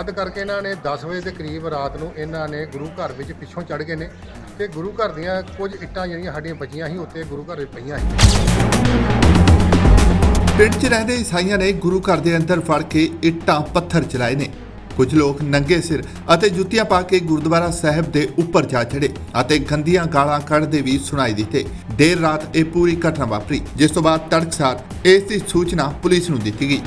ਵੱਧ ਕਰਕੇ ਇਹਨਾਂ ਨੇ 10 ਵਜੇ ਦੇ ਕਰੀਬ ਰਾਤ ਨੂੰ ਇਹਨਾਂ ਨੇ ਗੁਰੂ ਘਰ ਵਿੱਚ ਪਿੱਛੋਂ ਚੜ ਗਏ ਨੇ ਤੇ ਗੁਰੂ ਘਰ ਦੀਆਂ ਕੁਝ ਇੱਟਾਂ ਜਿਹੜੀਆਂ ਸਾਡੀਆਂ ਬਚੀਆਂ ਸੀ ਉੱਤੇ ਗੁਰੂ ਘਰ ਵਿੱਚ ਪਈਆਂ ਸੀ। ਪਿੰਡ 'ਚ ਰਹਿੰਦੇ ਈਸਾਈਆਂ ਨੇ ਗੁਰੂ ਘਰ ਦੇ ਅੰਦਰ ਫੜ ਕੇ ਇੱਟਾਂ ਪੱਥਰ ਚਲਾਏ ਨੇ। ਕੁਝ ਲੋਕ ਨੰਗੇ ਸਿਰ ਅਤੇ ਜੁੱਤੀਆਂ ਪਾ ਕੇ ਗੁਰਦੁਆਰਾ ਸਾਹਿਬ ਦੇ ਉੱਪਰ ਜਾ ਚੜੇ ਅਤੇ ਗੰਦੀਆਂ ਗਾਲਾਂ ਕੱਢਦੇ ਵੀ ਸੁਣਾਈ ਦਿੱਤੇ। ਦੇਰ ਰਾਤ ਇਹ ਪੂਰੀ ਘਟਨਾ ਵਾਪਰੀ ਜਿਸ ਤੋਂ ਬਾਅਦ ਤੜਕਸਾਰ ਇਸ ਦੀ ਸੂਚਨਾ ਪੁਲਿਸ ਨੂੰ ਦਿੱਤੀ ਗਈ।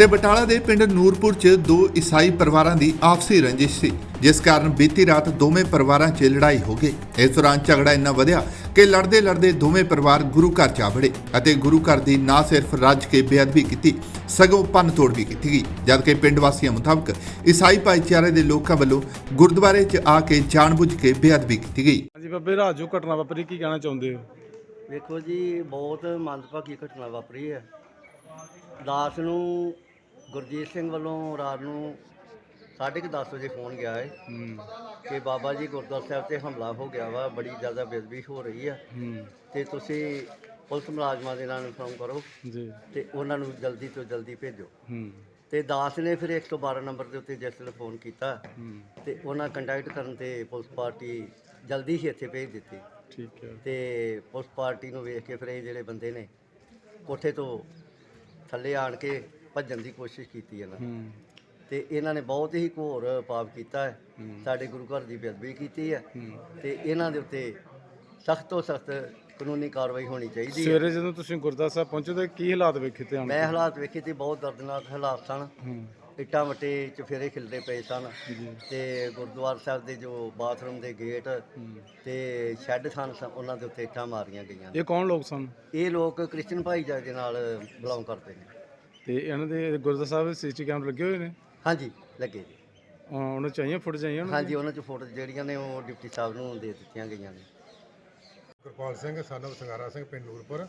ਤੇ ਬਟਾਲਾ ਦੇ ਪਿੰਡ ਨੂਰਪੁਰ 'ਚ ਦੋ ਈਸਾਈ ਪਰਿਵਾਰਾਂ ਦੀ ਆਪਸੀ ਰੰਜਿਸ਼ ਸੀ ਜਿਸ ਕਾਰਨ ਬੀਤੀ ਰਾਤ ਦੋਵੇਂ ਪਰਿਵਾਰਾਂ 'ਚ ਲੜਾਈ ਹੋ ਗਈ। ਇਸ ਦੌਰਾਨ ਝਗੜਾ ਇੰਨਾ ਵਧਿਆ ਕਿ ਲੜਦੇ ਲੜਦੇ ਦੋਵੇਂ ਪਰਿਵਾਰ ਗੁਰੂ ਘਰ ਜਾ ਵੜੇ ਅਤੇ ਗੁਰੂ ਘਰ ਦੀ ਨਾ ਸਿਰਫ ਰੱਜ ਕੇ ਬੇਅਦਬੀ ਕੀਤੀ ਸਗੋਂ ਭੰਨ ਤੋੜ ਵੀ ਕੀਤੀ ਗਈ। ਜਦਕਿ ਪਿੰਡ ਵਾਸੀਆਂ ਮੁਤਾਬਕ ਈਸਾਈ ਭਾਈਚਾਰੇ ਦੇ ਲੋਕਾਂ ਵੱਲੋਂ ਗੁਰਦੁਆਰੇ 'ਚ ਆ ਕੇ ਜਾਣਬੁੱਝ ਕੇ ਬੇਅਦਬੀ ਕੀਤੀ ਗਈ। ਹਾਂਜੀ ਬਾਬੇ ਰਾਜੂ ਘਟਨਾ ਵਾਪਰੀ ਕੀ ਕਹਿਣਾ ਚਾਹੁੰਦੇ ਹੋ? ਵੇਖੋ ਜੀ ਬਹੁਤ ਮੰਦਭਾਗੀ ਘਟਨਾ ਵਾਪਰੀ ਹੈ। ਦਾਸ ਨੂੰ ਗੁਰਜੀਤ ਸਿੰਘ ਵੱਲੋਂ ਰਾਤ ਨੂੰ 10:30 ਵਜੇ ਫੋਨ ਗਿਆ ਹੈ। ਕਿ ਬਾਬਾ ਜੀ ਗੁਰਦੁਆਰਾ ਸਾਹਿਬ ਤੇ ਹਮਲਾ ਹੋ ਗਿਆ ਵਾ ਬੜੀ ਜ਼ਿਆਦਾ ਬੇਅਦਬੀ ਹੋ ਰਹੀ ਹੂੰ। ਤੇ ਤੁਸੀਂ ਪੁਲਿਸ ਮੁਲਾਜ਼ਮਾਂ ਦੇ ਨਾਲ ਇਨਫੋਰਮ ਕਰੋ ਜੀ। ਤੇ ਉਹਨਾਂ ਨੂੰ ਜਲਦੀ ਤੋਂ ਜਲਦੀ ਭੇਜੋ। ਤੇ ਦਾਸ ਨੇ ਫਿਰ 112 ਨੰਬਰ ਦੇ ਉੱਤੇ ਜਿਸ ਵੇਲੇ ਫੋਨ ਕੀਤਾ ਤੇ ਉਹਨਾਂ ਕੰਟੈਕਟ ਕਰਨ ਤੇ ਪੁਲਿਸ ਪਾਰਟੀ ਜਲਦੀ ਹੀ ਇੱਥੇ ਭੇਜ ਦਿੱਤੀ। ਠੀਕ ਹੈ। ਤੇ ਪੁਲਿਸ ਪਾਰਟੀ ਨੂੰ ਵੇਖ ਕੇ ਫਿਰ ਇਹ ਜਿਹੜੇ ਬੰਦੇ ਨੇ ਕੋਠੇ ਤੋਂ ਥੱਲੇ ਆਣ ਕੇ ਭੱਜਣ ਦੀ ਕੋਸ਼ਿਸ਼ ਕੀਤੀ ਇਹਨਾਂ ਹੂੰ। ਤੇ ਇਹਨਾਂ ਨੇ ਬਹੁਤ ਹੀ ਘੋਰ ਪਾਪ ਕੀਤਾ ਹੈ। ਸਾਡੇ ਗੁਰੂ ਘਰ ਦੀ ਬੇਅਦਬੀ ਕੀਤੀ ਹੈ। ਤੇ ਇਹਨਾਂ ਦੇ ਉੱਤੇ ਸਖਤ ਤੋਂ ਸਖਤ ਕਾਨੂੰਨੀ ਕਾਰਵਾਈ ਹੋਣੀ ਚਾਹੀਦੀ ਹੈ। ਸਵੇਰੇ ਜਦੋਂ ਤੁਸੀਂ ਗੁਰਦੁਆਰਾ ਸਾਹਿਬ ਪਹੁੰਚੇ ਤਾਂ ਕੀ ਹਾਲਾਤ ਵੇਖੇ ਤੇ ਆਣ ਮੈਂ ਹਾਲਾਤ ਵੇਖੇ ਤੇ ਬਹੁਤ ਦਰਦਨਾਕ ਹਾਲਾਤ ਸਨ। ਹੂੰ। ਇੱਟਾਂ ਵੱਟੇ ਚਫੇਰੇ ਖਿਲਦੇ ਪਏ ਸਨ। ਤੇ ਗੁਰਦੁਆਰਾ ਸਾਹਿਬ ਦੇ ਜੋ ਬਾਥਰੂਮ ਦੇ ਗੇਟ ਤੇ ਸ਼ੈੱਡ ਸਨ ਸ- ਉਹਨਾਂ ਦੇ ਉੱਤੇ ਇੱਟਾਂ ਮਾਰੀਆਂ ਗਈਆਂ। ਇਹ ਕੌਣ ਲੋਕ ਸਨ? ਇਹ ਲੋਕ ਕ੍ਰਿਸਚੀਅਨ ਭਾਈਚਾਰੇ ਦੇ ਨਾਲ ਬਿਲੋਂਗ ਕਰਦੇ ਨੇ। ਤੇ ਇਹਨਾਂ ਦੇ ਗੁਰਦੁਆਰਾ ਸਾਹਿਬ ਦੇ ਸੀਸੀ ਕੈਮਰੇ ਲੱਗੇ ਹੋਏ ਨੇ? ਹਾਂਜੀ ਲੱਗੇ ਜੀ। ਅਹ ਉਹਨਾਂ ਚਾਹੀਏ ਫੁੱਟ ਚਾਹੀਏ ਉਹਨਾਂ ਹਾਂਜੀ ਉਹਨਾਂ ਚ ਫੋਟੋ ਜਿਹੜੀਆਂ ਨੇ ਉਹ ਡਿਪਟੀ ਸਾਹਿਬ ਨੂੰ ਦੇ ਦਿੱਤੀਆਂ ਗਈਆਂ ਨੇ। ਗੁਰਪਾਲ ਸਿੰਘ ਸਾਨਵ ਸੰਗਾਰਾ ਸਿੰਘ ਪਿੰਡ ਨੂਰਪੁਰ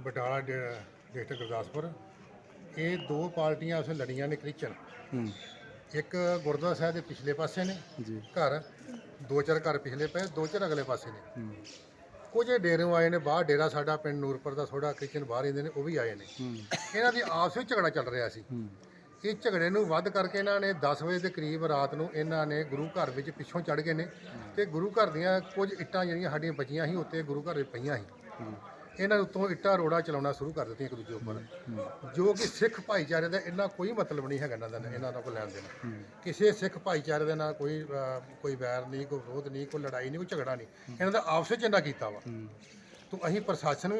ਬਟਾਲਾ ਡਿਸਟ੍ਰਿਕਟ ਗੁਰਦਾਸਪੁਰ। ਇਹ ਦੋ ਪਾਰਟੀਆਂ ਉਸ ਲੜੀਆਂ ਨੇ ਕ੍ਰਿਸਚਨ ਹੂੰ। ਇੱਕ ਗੁਰਦੁਆਰਾ ਸਾਹਿਬ ਦੇ ਪਿਛਲੇ ਪਾਸੇ ਨੇ ਜੀ। ਘਰ। ਦੋ ਚਾਰ ਘਰ ਪਿਛਲੇ ਪਏ ਦੋ ਚਾਰ ਅਗਲੇ ਪਾਸੇ ਨੇ। ਹੂੰ। ਕੁਝ ਡੇਰਿਓਂ ਆਏ ਨੇ ਬਾਹਰ ਡੇਰਾ ਸਾਡਾ ਪਿੰਡ ਨੂਰਪੁਰ ਦਾ ਥੋੜਾ ਕ੍ਰਿਸਚਨ ਬਾਹਰ ਰਹਿੰਦੇ ਨੇ ਉਹ ਵੀ ਆਏ ਨੇ। ਇਹਨਾਂ ਦੀ ਆਪਸ ਵਿੱਚ ਝਗੜਾ ਚੱਲ ਰਿਹਾ ਸੀ। ਇਹ ਝਗੜੇ ਨੂੰ ਵੱਧ ਕਰਕੇ ਇਹਨਾਂ ਨੇ 10 ਵਜੇ ਦੇ ਕਰੀਬ ਰਾਤ ਨੂੰ ਇਹਨਾਂ ਨੇ ਗੁਰੂ ਘਰ ਵਿੱਚ ਪਿੱਛੋਂ ਚੜ ਗਏ ਨੇ ਤੇ ਗੁਰੂ ਘਰ ਦੀਆਂ ਕੁਝ ਇੱਟਾਂ ਜਿਹੜੀਆਂ ਸਾਡੀਆਂ ਬਚੀਆਂ ਸੀ ਉੱਤੇ ਗੁਰੂ ਘਰ ਵਿੱਚ ਪਈਆਂ ਸੀ। ਇਹਨਾਂ ਦੇ ਉੱਤੋਂ ਇੱਟਾਂ ਰੋੜਾ ਚਲਾਉਣਾ ਸ਼ੁਰੂ ਕਰ ਦਿੱਤੀਆਂ ਇੱਕ ਦੂਜੇ ਉੱਪਰ। ਜੋ ਕਿ ਸਿੱਖ ਭਾਈਚਾਰੇ ਦਾ ਇੰਨਾ ਕੋਈ ਮਤਲਬ ਨਹੀਂ ਹੈਗਾ ਇਹਨਾਂ ਦਾ ਇਹਨਾਂ ਦਾ ਕੋਈ ਲੈਣ ਦੇਣ। ਕਿਸੇ ਸਿੱਖ ਭਾਈਚਾਰੇ ਦੇ ਨਾਲ ਕੋਈ ਕੋਈ ਵੈਰ ਨਹੀਂ ਕੋਈ ਵਿਰੋਧ ਨਹੀਂ ਕੋਈ ਲੜਾਈ ਨਹੀਂ ਕੋਈ ਝਗੜਾ ਨਹੀਂ। ਇਹਨਾਂ ਦਾ ਆਪਸ ਵਿੱਚ ਇੰਨਾ ਕੀਤਾ ਵਾ। ਤੋਂ ਅਸੀਂ ਪ੍ਰਸ਼ਾਸਨ ਨੂੰ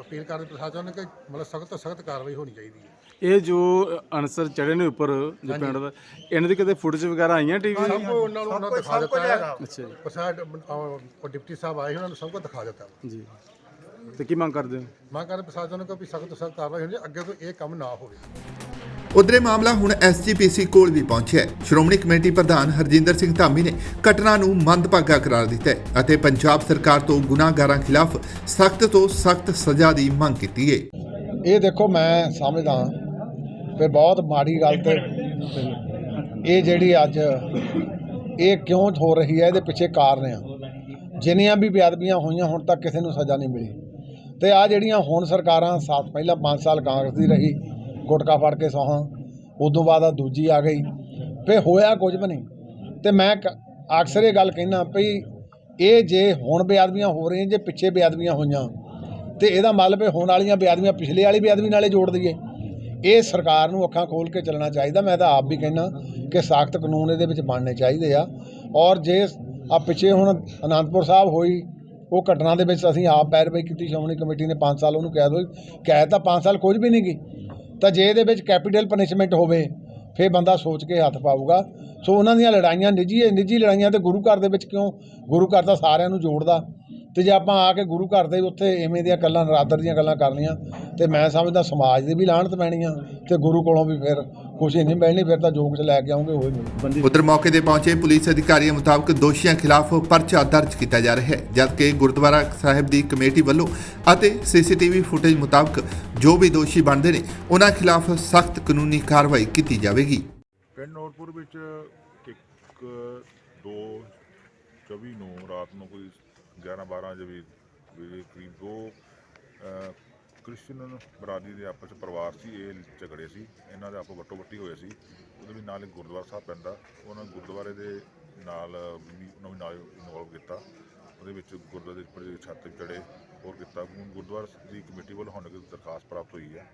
ਅਪੀਲ ਕਰਦੇ ਪ੍ਰਸ਼ਾਸਨ ਨੂੰ ਕਿ ਮਤਲਬ ਸਖਤ ਤੋਂ ਸਖਤ ਕਾਰਵਾਈ ਹੋਣੀ ਚਾਹੀਦੀ ਹੈ। ਇਹ ਜੋ ਅਨਸਰ ਚੜੇ ਨੇ ਉੱਪਰ ਜੋ ਪਿੰਡ ਦਾ ਇਹਨਾਂ ਦੀ ਕਿਤੇ ਫੁਟੇਜ ਵਗੈਰਾ ਆਈਆਂ ਟੀਵੀ ਸਭ ਕੁਝ ਉਹਨਾਂ ਨੂੰ ਉਹਨਾਂ ਦਿਖਾ ਦਿੱਤਾ ਹੈ। ਅੱਛਾ ਉਹ ਡਿਪਟੀ ਸਾਹਿਬ ਆਏ ਉਹਨਾਂ ਨੂੰ ਸਭ ਕੁਝ ਦਿਖਾ ਦਿੱਤਾ। ਜੀ। ਤੇ ਕੀ ਮੰਗ ਕਰਦੇ ਹੋ? ਮੈਂ ਕਹਿੰਦਾ ਪ੍ਰਸ਼ਾਸਨ ਨੂੰ ਕਿ ਵੀ ਸਖਤ ਤੋਂ ਸਖਤ ਕਾਰਵਾਈ ਹੋਣੀ ਚਾਹੀਦੀ, ਅੱਗੇ ਤੋਂ ਇਹ ਕੰਮ ਨਾ ਹੋਵੇ। ਉਧਰੇ ਮਾਮਲਾ ਹੁਣ ਐਸਜੀਪੀਸੀ ਕੋਲ ਵੀ ਪਹੁੰਚਿਆ ਹੈ। ਸ਼੍ਰੋਮਣੀ ਕਮੇਟੀ ਪ੍ਰਧਾਨ ਹਰਜਿੰਦਰ ਸਿੰਘ ਧਾਮੀ ਨੇ ਘਟਨਾ ਨੂੰ ਮੰਦਭਾਗਾ ਕਰਾਰ ਦਿੱਤਾ ਹੈ ਅਤੇ ਪੰਜਾਬ ਸਰਕਾਰ ਤੋਂ ਗੁਨਾਹਗਾਰਾਂ ਖਿਲਾਫ ਸਖਤ ਤੋਂ ਸਖਤ ਸਜ਼ਾ ਦੀ ਮੰਗ ਕੀਤੀ ਹੈ। ਇਹ ਦੇਖੋ ਮੈਂ ਸਮਝਦਾ ਵੀ ਬਹੁਤ ਮਾੜੀ ਗੱਲ ਤੇ ਇਹ ਜਿਹੜੀ ਅੱਜ ਇਹ ਕਿਉਂ ਹੋ ਰਹੀ ਹੈ ਇਹਦੇ ਪਿੱਛੇ ਕਾਰਨ ਆ। ਜਿੰਨੀਆਂ ਵੀ ਬੇਅਦਬੀਆਂ ਹੋਈਆਂ ਹੁਣ ਤੱਕ ਕਿਸੇ ਨੂੰ ਸਜ਼ਾ ਨਹੀਂ ਮਿਲੀ। ਤੇ ਆ ਜਿਹੜੀਆਂ ਹੁਣ ਸਰਕਾਰਾਂ ਸਾਥ ਪਹਿਲਾਂ 5 ਸਾਲ ਕਾਂਗਰਸ ਦੀ ਰਹੀ, ਗੁਟਕਾ ਫੜ ਕੇ ਸੌਹਾਂ, ਉਦੋਂ ਬਾਅਦ ਆ ਦੂਜੀ ਆ ਗਈ, ਫੇ ਹੋਇਆ ਕੁਝ ਵੀ ਨਹੀਂ। ਤੇ ਮੈਂ ਕ- ਅਕਸਰ ਇਹ ਗੱਲ ਕਹਿਣਾ ਵੀ ਇਹ ਜੇ ਹੁਣ ਬੇਅਦਬੀਆਂ ਹੋ ਰਹੀਆਂ, ਜੇ ਪਿੱਛੇ ਬੇਅਦਬੀਆਂ ਹੋਈਆਂ, ਤੇ ਇਹਦਾ ਮਤਲਬ ਇਹ ਹੋਣ ਵਾਲੀਆਂ ਬੇਅਦਬੀਆਂ ਪਿਛਲੇ ਵਾਲੀ ਬੇਅਦਬੀ ਨਾਲੇ ਜੋੜ ਦਈਏ। ਇਹ ਸਰਕਾਰ ਨੂੰ ਅੱਖਾਂ ਖੋਲ ਕੇ ਚੱਲਣਾ ਚਾਹੀਦਾ, ਮੈਂ ਤਾਂ ਆਪ ਵੀ ਕਹਿੰਦਾ ਕਿ ਸਖਤ ਕਾਨੂੰਨ ਇਹਦੇ ਵਿੱਚ ਬਣਨੇ ਚਾਹੀਦੇ ਆ। ਔਰ ਜੇ ਆ ਪਿੱਛੇ ਹੁਣ ਅਨੰਦਪੁਰ ਸਾਹਿਬ ਹੋਈ ਉਹ ਘਟਨਾ ਦੇ ਵਿੱਚ ਅਸੀਂ ਆਪ ਪੈਰਵਾਈ ਕੀਤੀ ਸ਼੍ਰੋਮਣੀ ਕਮੇਟੀ ਨੇ 5 ਸਾਲ ਉਹਨੂੰ ਕੈਦ ਹੋਈ ਕੈਦ ਤਾਂ 5 ਸਾਲ ਕੁਝ ਵੀ ਨਹੀਂ ਗਈ ਤਾਂ ਜੇ ਇਹਦੇ ਵਿੱਚ ਕੈਪੀਟਲ ਪਨਿਸ਼ਮੈਂਟ ਹੋਵੇ, ਫਿਰ ਬੰਦਾ ਸੋਚ ਕੇ ਹੱਥ ਪਾਊਗਾ। ਸੋ ਉਹਨਾਂ ਦੀਆਂ ਲੜਾਈਆਂ ਨਿੱਜੀ ਨਿੱਜੀ ਲੜਾਈਆਂ ਤੇ ਗੁਰੂ ਘਰ ਦੇ ਵਿੱਚ ਕਿਉਂ? ਗੁਰੂ ਘਰ ਤਾਂ ਸਾਰਿਆਂ ਨੂੰ ਜੋੜਦਾ। ਤੇ ਜੇ ਆਪਾਂ ਆ ਕੇ ਗੁਰੂ ਘਰ ਦੇ ਉੱਥੇ ਐਵੇਂ ਦੀਆਂ ਗੱਲਾਂ, ਨਰਾਦਰ ਦੀਆਂ ਗੱਲਾਂ ਕਰਨੀਆਂ, ਤੇ ਮੈਂ ਸਮਝਦਾ ਸਮਾਜ ਦੀ ਵੀ ਲਾਹਣਤ ਪੈਣੀ ਆ, ਤੇ ਗੁਰੂ ਕੋਲੋਂ ਵੀ ਫਿਰ ਖੁਸ਼ੀ ਨਹੀਂ ਮਿਲਣੀ ਫਿਰ ਤਾਂ ਜੋ ਕੁਝ ਲੈ ਕੇ ਆਉਂਗੇ ਉਹ ਹੀ ਮਿਲੂ ਉਧਰ ਮੌਕੇ ਤੇ ਪਹੁੰਚੇ ਪੁਲਿਸ ਅਧਿਕਾਰੀਆਂ ਮੁਤਾਬਕ ਦੋਸ਼ੀਆਂ ਖਿਲਾਫ ਪਰਚਾ ਦਰਜ ਕੀਤਾ ਜਾ ਰਿਹਾ ਹੈ ਜਦਕਿ ਗੁਰਦੁਆਰਾ ਸਾਹਿਬ ਦੀ ਕਮੇਟੀ ਵੱਲੋਂ ਅਤੇ ਸੀਸੀਟੀਵੀ ਫੁਟੇਜ ਮੁਤਾਬਕ ਜੋ ਵੀ ਦੋਸ਼ੀ ਬਣਦੇ ਨੇ ਉਹਨਾਂ ਖਿਲਾਫ ਸਖਤ ਕਾਨੂੰਨੀ ਕਾਰਵਾਈ ਕੀਤੀ ਜਾਵੇਗੀ। ਪਿੰਡ ਨੌਰਪੁਰ ਵਿੱਚ ਇੱਕ ਦੋ 24 ਨੂੰ ਰਾਤ ਨੂੰ ਕੋਈ 11 12 ਦੇ ਵੀ ਵੀ ਕਰੀਬ ਦੋ ਕ੍ਰਿਸਚੀਅਨ ਬਰਾਦਰੀ ਦੇ ਆਪਸ 'ਚ ਪਰਿਵਾਰ ਸੀ ਇਹ ਝਗੜੇ ਸੀ ਇਹਨਾਂ ਦੇ ਆਪੋ ਵੱਟੋ ਵੱਟੀ ਹੋਏ ਸੀ। ਉਹਦੇ ਵੀ ਨਾਲ ਇੱਕ ਗੁਰਦੁਆਰਾ ਸਾਹਿਬ ਪੈਂਦਾ ਉਹਨਾਂ ਗੁਰਦੁਆਰੇ ਦੇ ਨਾਲ ਵੀ ਉਹਨਾਂ ਵੀ ਨਾਲ ਇਨਵੋਲਵ ਕੀਤਾ। ਉਹਦੇ ਵਿੱਚ ਗੁਰਦੁਆਰੇ ਦੇ ਉੱਪਰ ਛੱਤ ਚੜੇ ਹੋਰ ਕੀਤਾ। ਗੁਰਦੁਆਰਾ ਦੀ ਕਮੇਟੀ ਵੱਲੋਂ ਹੁਣ ਇੱਕ ਦਰਖਾਸਤ ਪ੍ਰਾਪਤ ਹੋਈ ਹੈ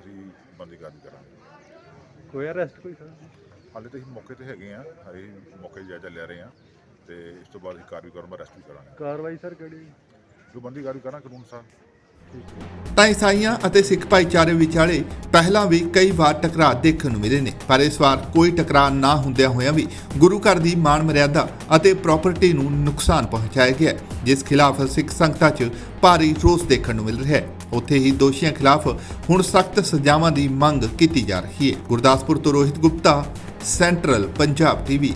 ਅਸੀਂ ਬੰਦੀ ਕਾਰਜ ਕਰਾਂਗੇ। ਕੋਈ ਅਰੈਸਟ ਕੋਈ ਹਾਲੇ ਤਾਂ ਅਸੀਂ ਮੌਕੇ ਤੇ ਹੈਗੇ ਆ। ਹਰੇ ਮੌਕੇ ਜਾਇਜ਼ਾ ਲੈ ਰਹੇ ਆ ਤੇ ਇਸ ਤੋਂ ਬਾਅਦ ਅਸੀਂ ਕਾਰਵਾਈ ਕਰਨ ਅਰੈਸਟ ਵੀ ਕਰਾਂਗੇ। ਕਾਰਵਾਈ ਸਰ ਕਿਹੜੀ? ਜੋ ਬੰਦੀ ਕਾਰਵਾਈ ਕਾਨੂੰਨ ਸਾਹਿਬ ਤਾਂ ਈਸਾਈਆਂ ਅਤੇ ਸਿੱਖ ਭਾਈਚਾਰੇ ਵਿਚਾਲੇ ਪਹਿਲਾਂ ਵੀ ਕਈ ਵਾਰ ਟਕਰਾਅ ਦੇਖਣ ਨੂੰ ਮਿਲੇ ਨੇ, ਪਰ ਇਸ ਵਾਰ ਕੋਈ ਟਕਰਾਅ ਨਾ ਹੁੰਦਿਆਂ ਹੋਇਆਂ ਵੀ ਗੁਰੂ ਘਰ ਦੀ ਮਾਣ ਮਰਿਆਦਾ ਅਤੇ ਪ੍ਰਾਪਰਟੀ ਨੂੰ ਨੁਕਸਾਨ ਪਹੁੰਚਾਇਆ ਗਿਆ ਜਿਸ ਖਿਲਾਫ ਸਿੱਖ ਸੰਗਤਾਂ 'ਚ ਭਾਰੀ ਰੋਸ ਦੇਖਣ ਨੂੰ ਮਿਲ ਰਿਹਾ ਹੈ। ਉੱਥੇ ਹੀ ਦੋਸ਼ੀਆਂ ਖਿਲਾਫ ਹੁਣ ਸਖਤ ਸਜ਼ਾਵਾਂ ਦੀ ਮੰਗ ਕੀਤੀ ਜਾ ਰਹੀ ਹੈ। ਗੁਰਦਾਸਪੁਰ ਤੋਂ ਰੋਹਿਤ ਗੁਪਤਾ, ਸੈਂਟਰਲ ਪੰਜਾਬ ਟੀਵੀ।